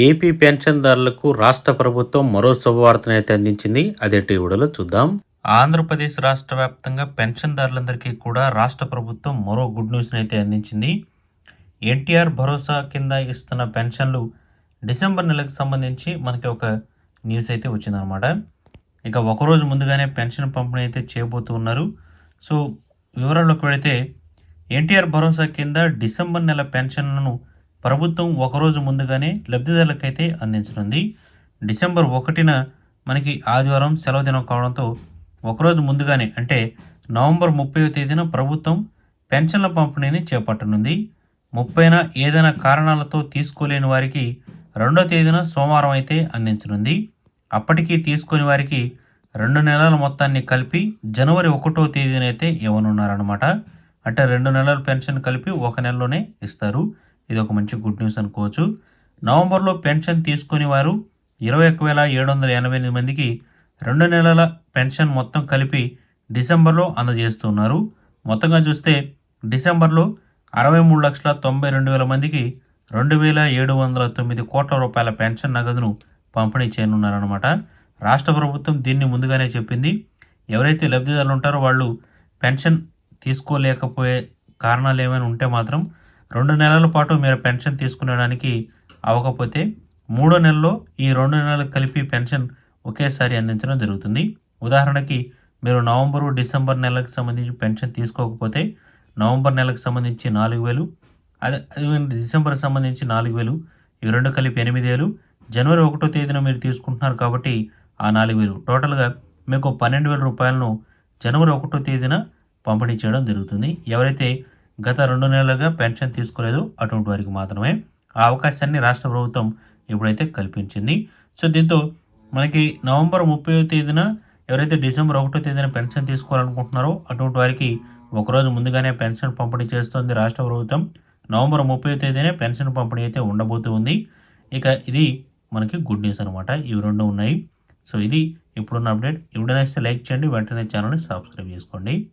AP పెన్షన్దారులకు రాష్ట్ర ప్రభుత్వం మరో శుభవార్తనైతే అందించింది. అదేంటి వీడియోలో చూద్దాం. ఆంధ్రప్రదేశ్ రాష్ట్ర వ్యాప్తంగా పెన్షన్దారులందరికీ కూడా రాష్ట్ర ప్రభుత్వం మరో గుడ్ న్యూస్ని అయితే అందించింది. ఎన్టీఆర్ భరోసా కింద ఇస్తున్న పెన్షన్లు డిసెంబర్ నెలకు సంబంధించి మనకి ఒక న్యూస్ అయితే వచ్చిందనమాట ఇక ఒకరోజు ముందుగానే పెన్షన్ పంపిణీ అయితే చేయబోతూ ఉన్నారు. సో వివరాల్లోకి వెళితే ఎన్టీఆర్ భరోసా కింద డిసెంబర్ నెల పెన్షన్లను ప్రభుత్వం ఒకరోజు ముందుగానే లబ్ధిదారులకైతే అందించనుంది. డిసెంబర్ ఒకటిన మనకి ఆదివారం సెలవు దినం కావడంతో ఒకరోజు ముందుగానే అంటే నవంబర్ ముప్పై తేదీన ప్రభుత్వం పెన్షన్ల పంపిణీని చేపట్టనుంది. ముప్పైన ఏదైనా కారణాలతో తీసుకోలేని వారికి రెండో తేదీన సోమవారం అయితే అందించనుంది. అప్పటికీ తీసుకొని వారికి రెండు నెలల మొత్తాన్ని కలిపి జనవరి ఒకటో తేదీనైతే ఇవ్వనున్నారనమాట అంటే రెండు నెలల పెన్షన్ కలిపి ఒక నెలలోనే ఇస్తారు. ఇది ఒక మంచి గుడ్ న్యూస్ అనుకోవచ్చు. నవంబర్లో పెన్షన్ తీసుకుని వారు ఇరవై ఒక్క వేల ఏడు వందల ఎనభై ఎనిమిది మందికి రెండు నెలల పెన్షన్ మొత్తం కలిపి డిసెంబర్లో అందజేస్తున్నారు. మొత్తంగా చూస్తే డిసెంబర్లో అరవై మూడు లక్షల తొంభై రెండు వేల మందికి రెండు వేల ఏడు వందల తొమ్మిది కోట్ల రూపాయల పెన్షన్ నగదును పంపిణీ చేయనున్నారనమాట రాష్ట్ర ప్రభుత్వం దీన్ని ముందుగానే చెప్పింది. ఎవరైతే లబ్ధిదారులు ఉంటారో వాళ్ళు పెన్షన్ తీసుకోలేకపోయే కారణాలు ఏమైనా ఉంటే మాత్రం రెండు నెలల పాటు మీరు పెన్షన్ తీసుకునేడానికి అవ్వకపోతే మూడో నెలలో ఈ రెండు నెలలు కలిపి పెన్షన్ ఒకేసారి అందించడం జరుగుతుంది. ఉదాహరణకి మీరు నవంబరు డిసెంబర్ నెలకు సంబంధించి పెన్షన్ తీసుకోకపోతే నవంబర్ నెలకు సంబంధించి నాలుగు వేలు అదే డిసెంబర్కి సంబంధించి నాలుగు వేలు ఇవి రెండు కలిపి ఎనిమిది వేలు జనవరి ఒకటో తేదీన మీరు తీసుకుంటున్నారు కాబట్టి ఆ నాలుగు వేలు. టోటల్గా మీకు పన్నెండు వేల రూపాయలను జనవరి ఒకటో తేదీన పంపిణీ చేయడం జరుగుతుంది. ఎవరైతే గత రెండు నెలలుగా పెన్షన్ తీసుకోలేదు. అటువంటి వారికి మాత్రమే ఆ అవకాశాన్ని రాష్ట్ర ప్రభుత్వం ఇప్పుడైతే కల్పించింది. సో దీంతో మనకి నవంబర్ ముప్పై తేదీన ఎవరైతే డిసెంబర్ ఒకటో తేదీన పెన్షన్ తీసుకోవాలనుకుంటున్నారో అటువంటి వారికి ఒకరోజు ముందుగానే పెన్షన్ పంపిణీ చేస్తుంది రాష్ట్ర ప్రభుత్వం. నవంబర్ ముప్పై తేదీనే పెన్షన్ పంపిణీ అయితే ఉండబోతూ ఉంది. ఇక ఇది మనకి గుడ్ న్యూస్ అనమాట ఇవి రెండు ఉన్నాయి. సో ఇది ఇప్పుడున్న అప్డేట్. ఇప్పుడైనా లైక్ చేయండి. వెంటనే ఛానల్ని సబ్స్క్రైబ్ చేసుకోండి.